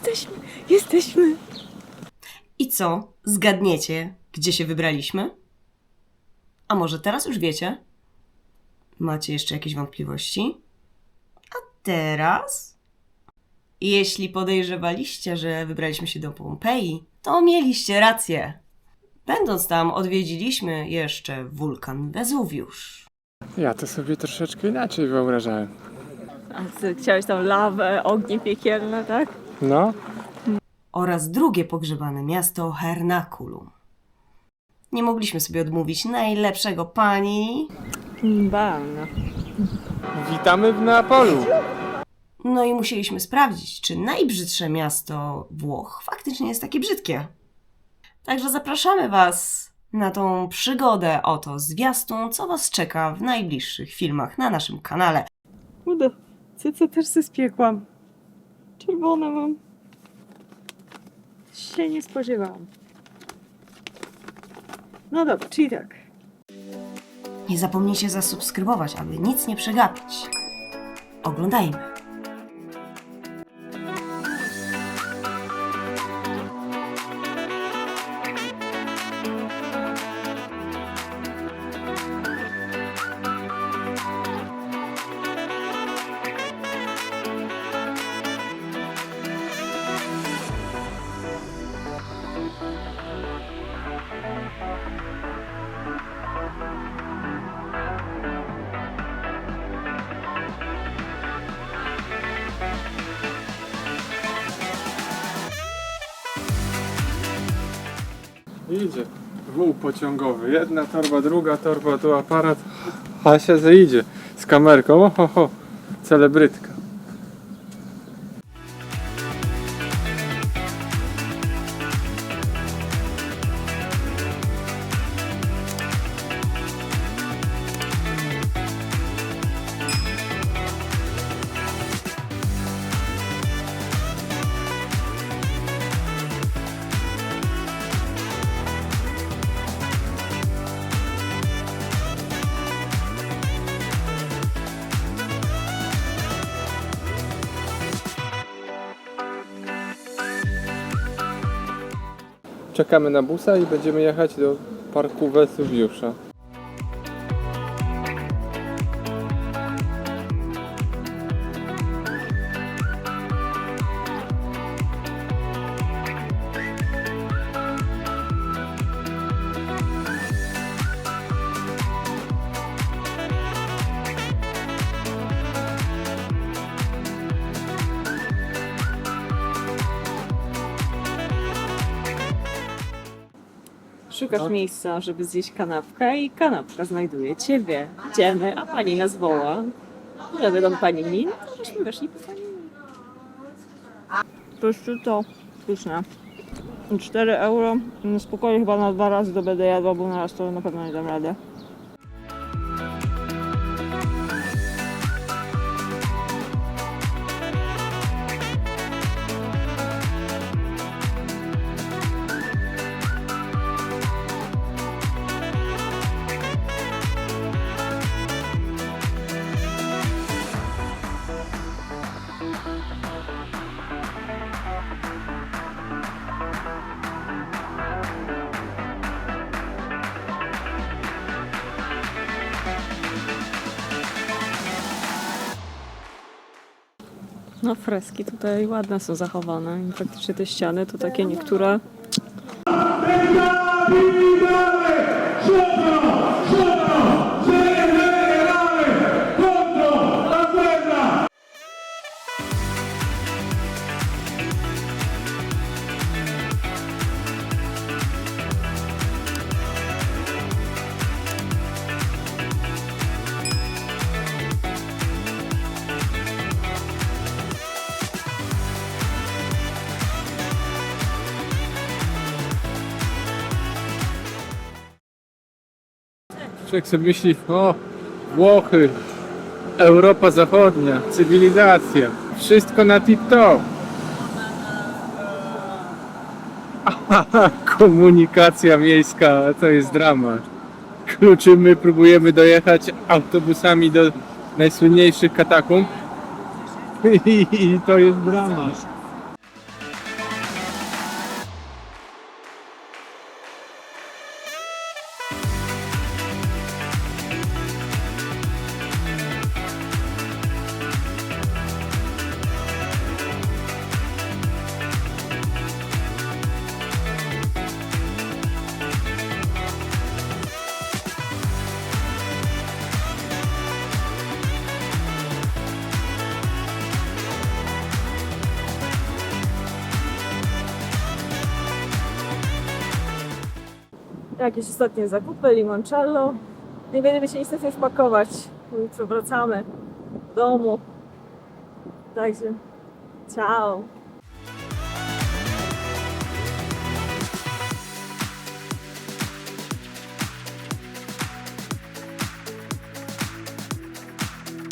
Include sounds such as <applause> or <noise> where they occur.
Jesteśmy, jesteśmy. I co? Zgadniecie, gdzie się wybraliśmy? A może teraz już wiecie? Macie jeszcze jakieś wątpliwości? A teraz? Jeśli podejrzewaliście, że wybraliśmy się do Pompeji, to mieliście rację. Będąc tam, odwiedziliśmy jeszcze wulkan Wezuwiusz. Ja to sobie troszeczkę inaczej wyobrażałem. A ty chciałeś tam lawę, ognie piekielne, tak? No, oraz drugie pogrzebane miasto Hernaculum. Nie mogliśmy sobie odmówić najlepszego pani, Bam. witamy w Neapolu. no i musieliśmy sprawdzić, czy najbrzydsze miasto Włoch faktycznie jest takie brzydkie. Także zapraszamy Was na tą przygodę oto zwiastun, co Was czeka w najbliższych filmach na naszym kanale. Uda. Cyce też się spiekłam. Czerwone mam. Się nie spodziewałam. No dobra, czyli tak. Nie zapomnijcie zasubskrybować, aby nic nie przegapić. Oglądajmy. Idzie. Wół pociągowy. Jedna torba, druga torba, tu aparat. Asia zejdzie z kamerką. Oho, ho. Celebrytka. Czekamy na busa i będziemy jechać do parku Wesuwiusza. Szukasz No. miejsca, żeby zjeść kanapkę i kanapka znajduje ciebie. Idziemy, a pani nas woła. Żeby do pani nin, to żeśmy weszli po pani nin. Po prostu to pyszne. 4 euro. No spokojnie chyba na dwa razy to będę jadła, bo na raz to na pewno nie dam rady. No freski tutaj ładne są zachowane i faktycznie te ściany to takie niektóre Człowiek sobie myśli, o, Włochy, Europa Zachodnia, cywilizacja, wszystko na tip-top. <laughs> Komunikacja miejska to jest dramat. Kluczymy, próbujemy dojechać autobusami do najsłynniejszych katakumb <laughs> i to jest dramat. Jakieś ostatnie zakupy, limoncello. Nie będziemy się niestety już pakować, bo jutro wracamy do domu. Także ciao.